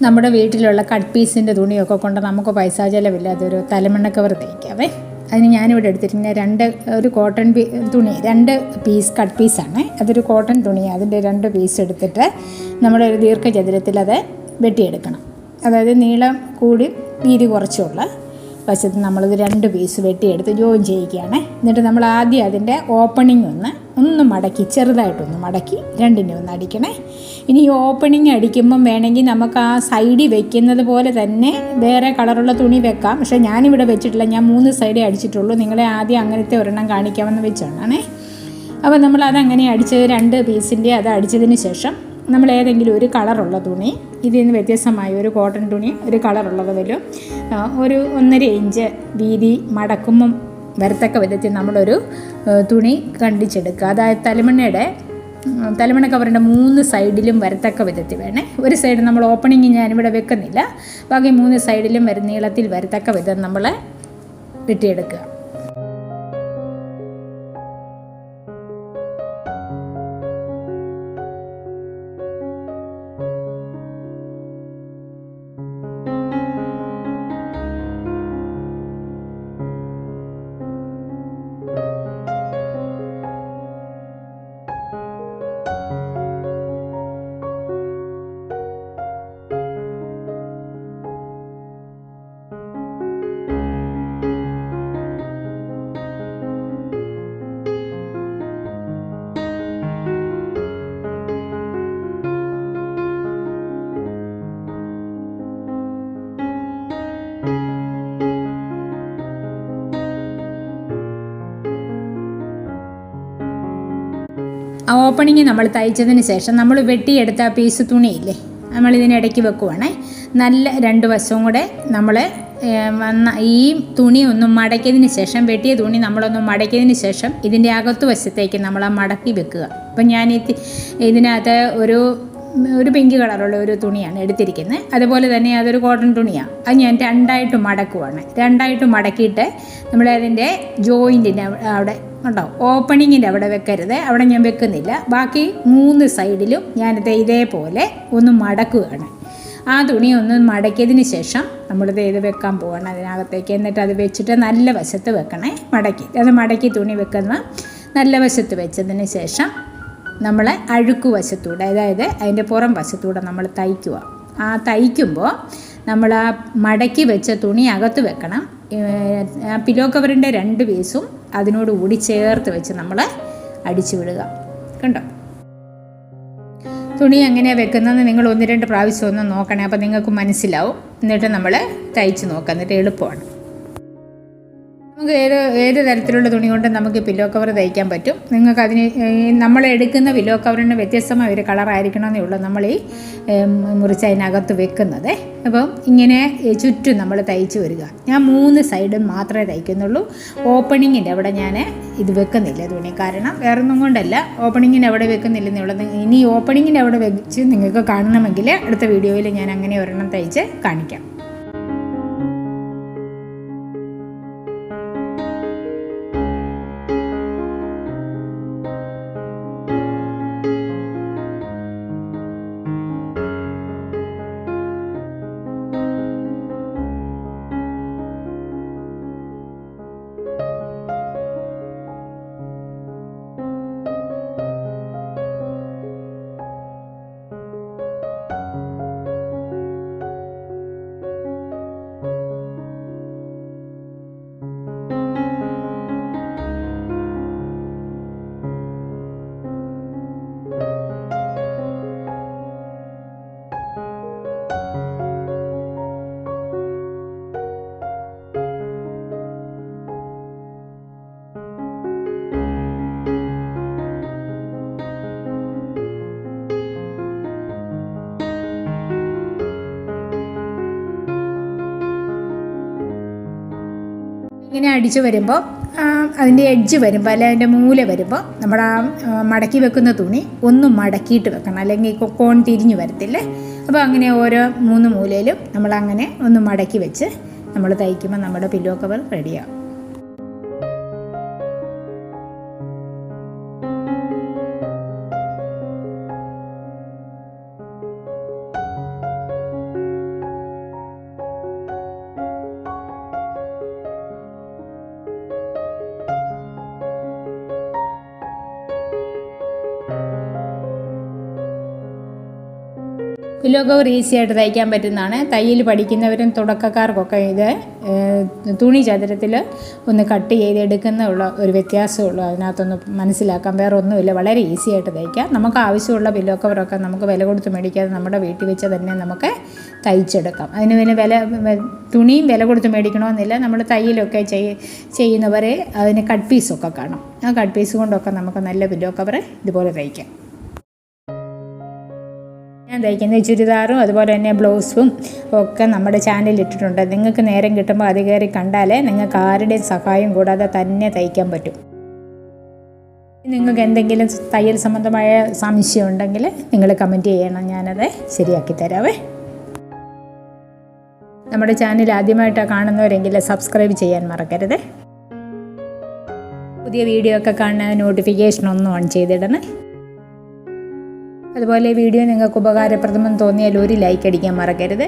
നമ്മുടെ വീട്ടിലുള്ള കട്ട് പീസിന്റെ തുണിയൊക്കെ കൊണ്ട് നമുക്ക് പൈസ ഒരു തലമണ്ണ കവർ തയ്ക്കാവേ അതിന് ഞാനിവിടെ എടുത്തിട്ടുണ്ട് രണ്ട് ഒരു കോട്ടൺ പീ തുണി രണ്ട് പീസ് കട്ട് പീസാണ് അതൊരു കോട്ടൺ തുണിയാണ് അതിന്റെ രണ്ട് പീസ് എടുത്തിട്ട് നമ്മുടെ ഒരു ദീർഘചതുരത്തിൽ അത് വെട്ടിയെടുക്കണം. അതായത് നീളം കൂടി വീതി കുറച്ചുള്ള വശത്ത് നമ്മളത് രണ്ട് പീസ് വെട്ടിയെടുത്ത് ജോയിൻ ചെയ്യുകയാണ്. എന്നിട്ട് നമ്മൾ ആദ്യം അതിന്റെ ഓപ്പണിംഗ് ഒന്ന് ഒന്ന് മടക്കി ചെറുതായിട്ടൊന്ന് മടക്കി രണ്ടിനെ ഒന്ന് അടിക്കണേ. ഇനി ഈ ഓപ്പണിംഗ് അടിക്കുമ്പം വേണമെങ്കിൽ നമുക്ക് ആ സൈഡിൽ വെക്കുന്നത് പോലെ തന്നെ വേറെ കളറുള്ള തുണി വെക്കാം. പക്ഷേ ഞാനിവിടെ വെച്ചിട്ടില്ല ഞാൻ മൂന്ന് സൈഡേ അടിച്ചിട്ടുള്ളൂ. നിങ്ങളെ ആദ്യം അങ്ങനത്തെ ഒരെണ്ണം കാണിക്കാമെന്ന് വെച്ചോണ്ടാണേ അപ്പോൾ നമ്മൾ അതങ്ങനെ അടിച്ചത് രണ്ട് പീസിന്റെ അത് അടിച്ചതിന് ശേഷം നമ്മൾ ഏതെങ്കിലും ഒരു കളറുള്ള തുണി ഇതിൽ നിന്ന് വ്യത്യസ്തമായ ഒരു കോട്ടൺ തുണി ഒരു കളറുള്ളത് വരും. ഒരു ഒന്നര ഇഞ്ച് വീതി മടക്കുമ്പം വരത്തക്ക വിധത്തിൽ നമ്മളൊരു തുണി കണ്ടിച്ചെടുക്കുക. അതായത് തലമണ്ണയുടെ തലമണ കവറിന്റെ മൂന്ന് സൈഡിലും വരത്തക്ക വിധത്തിൽ വേണേ. ഒരു സൈഡ് നമ്മൾ ഓപ്പണിങ് ഞാനിവിടെ വെക്കുന്നില്ല. ബാക്കി മൂന്ന് സൈഡിലും വര നീളത്തിൽ വരത്തക്ക വിധം നമ്മൾ വെട്ടിയെടുക്കുക. ആ ഓപ്പണിങ് നമ്മൾ തയ്ച്ചതിന് ശേഷം നമ്മൾ വെട്ടിയെടുത്ത ആ പീസ് തുണിയില്ലേ നമ്മൾ ഇതിനിടയ്ക്ക് വെക്കുവാണേ. നല്ല രണ്ട് വശവും കൂടെ നമ്മൾ ഈ തുണി ഒന്ന് മടക്കിയതിന് ശേഷം വെട്ടിയ തുണി നമ്മളൊന്ന് മടക്കിയതിന് ശേഷം ഇതിന്റെ അകത്തു വശത്തേക്ക് നമ്മൾ ആ മടക്കി വെക്കുക. അപ്പം ഞാൻ ഈ ഇതിനകത്ത് ഒരു ഒരു പിങ്ക് കളറുള്ള ഒരു തുണിയാണ് എടുത്തിരിക്കുന്നത്. അതുപോലെ തന്നെ അതൊരു കോട്ടൺ തുണിയാണ്. അത് ഞാൻ രണ്ടായിട്ട് മടക്കുവാണ്. രണ്ടായിട്ട് മടക്കിയിട്ട് നമ്മൾ അതിന്റെ ജോയിന്റിന്റെ അവിടെ ഉണ്ടോ ഓപ്പണിങ്ങിന്റെ അവിടെ വെക്കരുത്. അവിടെ ഞാൻ വെക്കുന്നില്ല. ബാക്കി മൂന്ന് സൈഡിലും ഞാനിത് ഇതേപോലെ ഒന്ന് മടക്കുകയാണ്. ആ തുണി ഒന്ന് മടക്കിയതിന് ശേഷം നമ്മളിത് ഇത് വെക്കാൻ പോകണം അതിനകത്തേക്ക്. എന്നിട്ട് അത് വെച്ചിട്ട് നല്ല വശത്ത് വെക്കണേ. മടക്കി. അത് മടക്കി തുണി വെക്കുന്ന നല്ല വശത്ത് വെച്ചതിന് ശേഷം നമ്മൾ അഴുക്ക് വശത്തൂടെ അതായത് അതിന്റെ പുറം വശത്തൂടെ നമ്മൾ തയ്ക്കുക. ആ തയ്ക്കുമ്പോൾ നമ്മൾ ആ മടക്കി വെച്ച തുണി അകത്ത് വെക്കണം. പിലോ കവറിന്റെ രണ്ട് പീസും അതിനോട് കൂടി ചേർത്ത് വെച്ച് നമ്മൾ അടിച്ചു വിടുക. കണ്ടോ? തുണി എങ്ങനെയാണ് വെക്കുന്നതെന്ന് നിങ്ങൾ ഒന്ന് രണ്ട് പ്രാവശ്യം ഒന്ന് നോക്കണേ അപ്പോൾ നിങ്ങൾക്ക് മനസ്സിലാവും. എന്നിട്ട് നമ്മൾ തയ്ച്ച് നോക്കാം. എന്നിട്ട് എളുപ്പമാണ്. നമുക്ക് ഏത് ഏത് തരത്തിലുള്ള തുണി കൊണ്ട് നമുക്ക് പില്ലോ കവർ തയ്ക്കാൻ പറ്റും? നിങ്ങൾക്ക് അതിന് നമ്മൾ എടുക്കുന്ന പില്ലോ കവറിന് വ്യത്യസ്തമായ ഒരു കളറായിരിക്കണമെന്നേ ഉള്ളൂ നമ്മൾ ഈ മുറിച്ച് അതിനകത്ത് വെക്കുന്നത്. അപ്പം ഇങ്ങനെ ചുറ്റും നമ്മൾ തയ്ച്ച് വരിക. ഞാൻ മൂന്ന് സൈഡും മാത്രമേ തയ്ക്കുന്നുള്ളൂ. ഓപ്പണിങ്ങിന്റെ അവിടെ ഞാൻ ഇത് വെക്കുന്നില്ല തുണി. കാരണം വേറൊന്നും കൊണ്ടല്ല ഓപ്പണിങ്ങിന്റെ അവിടെ വെക്കുന്നില്ല എന്നുള്ളത് ഇനി ഓപ്പണിങ്ങിന്റെ അവിടെ വെച്ച് നിങ്ങൾക്ക് കാണണമെങ്കിൽ അടുത്ത വീഡിയോയിൽ ഞാൻ അങ്ങനെ ഒരെണ്ണം തയ്ച്ച് കാണിക്കാം. ഇങ്ങനെ അടിച്ച് വരുമ്പോൾ അതിന്റെ എഡ്ജ് വരുമ്പോൾ അല്ലെ അതിന്റെ മൂല വരുമ്പോൾ നമ്മൾ ആ മടക്കി വെക്കുന്ന തുണി ഒന്ന് മടക്കിയിട്ട് വെക്കണം. അല്ലെങ്കിൽ കൊക്കോൺ കോൺ തിരിഞ്ഞു വരത്തില്ലേ? അപ്പോൾ അങ്ങനെ ഓരോ മൂന്ന് മൂലയിലും നമ്മൾ അങ്ങനെ ഒന്ന് മടക്കി വെച്ച് നമ്മൾ തയ്ക്കുമ്പോൾ നമ്മുടെ പില്ലോ കവർ റെഡിയാവും പില്ലോ കവർ ഈസി ആയിട്ട് തയ്ക്കാൻ പറ്റുന്നതാണ്. തയ്യൽ പഠിക്കുന്നവരും തുടക്കക്കാർക്കൊക്കെ ഇത് തുണി ചതുരത്തിൽ ഒന്ന് കട്ട് ചെയ്തെടുക്കുന്ന എടുക്കുന്നുള്ള ഒരു വ്യത്യാസമുള്ളൂ. അതിനകത്തൊന്ന് മനസ്സിലാക്കാം. വേറെ ഒന്നുമില്ല വളരെ ഈസി ആയിട്ട് തയ്ക്കാം. നമുക്ക് ആവശ്യമുള്ള പില്ലോ നമുക്ക് വില കൊടുത്ത് മേടിക്കാതെ നമ്മുടെ വീട്ടിൽ വെച്ച് തന്നെ നമുക്ക് തയ്ച്ചെടുക്കാം. അതിന് പിന്നെ വില തുണിയും വില കൊടുത്ത് മേടിക്കണമെന്നില്ല. നമ്മൾ തയ്യലൊക്കെ ചെയ് ചെയ്യുന്നവരെ അതിന് കട്ട് പീസൊക്കെ കാണാം. ആ കട്ട് പീസ് കൊണ്ടൊക്കെ നമുക്ക് നല്ല പില്ലോ കവർ ഇതുപോലെ തയ്ക്കാം. ഞാൻ തയ്ക്കുന്ന ചുരിദാറും അതുപോലെ തന്നെ ബ്ലൗസും ഒക്കെ നമ്മുടെ ചാനലിൽ ഇട്ടിട്ടുണ്ട്. നിങ്ങൾക്ക് നേരം കിട്ടുമ്പോൾ അത് കയറി കണ്ടാലേ നിങ്ങൾക്ക് ആരുടെയും സഹായം കൂടാതെ തന്നെ തയ്ക്കാൻ പറ്റും. നിങ്ങൾക്ക് എന്തെങ്കിലും തയ്യൽ സംബന്ധമായ സംശയം ഉണ്ടെങ്കിൽ നിങ്ങൾ കമന്റ് ചെയ്യണം. ഞാനത് ശരിയാക്കി തരാവേ. നമ്മുടെ ചാനൽ ആദ്യമായിട്ടാണ് കാണുന്നവരെങ്കിൽ സബ്സ്ക്രൈബ് ചെയ്യാൻ മറക്കരുത്. പുതിയ വീഡിയോ ഒക്കെ കാണാൻ നോട്ടിഫിക്കേഷൻ ഒന്നും ഓൺ ചെയ്തിടണേ. അതുപോലെ വീഡിയോ നിങ്ങൾക്ക് ഉപകാരപ്രദമെന്ന് തോന്നിയാൽ ഒരു ലൈക്ക് അടിക്കാൻ മറക്കരുത്.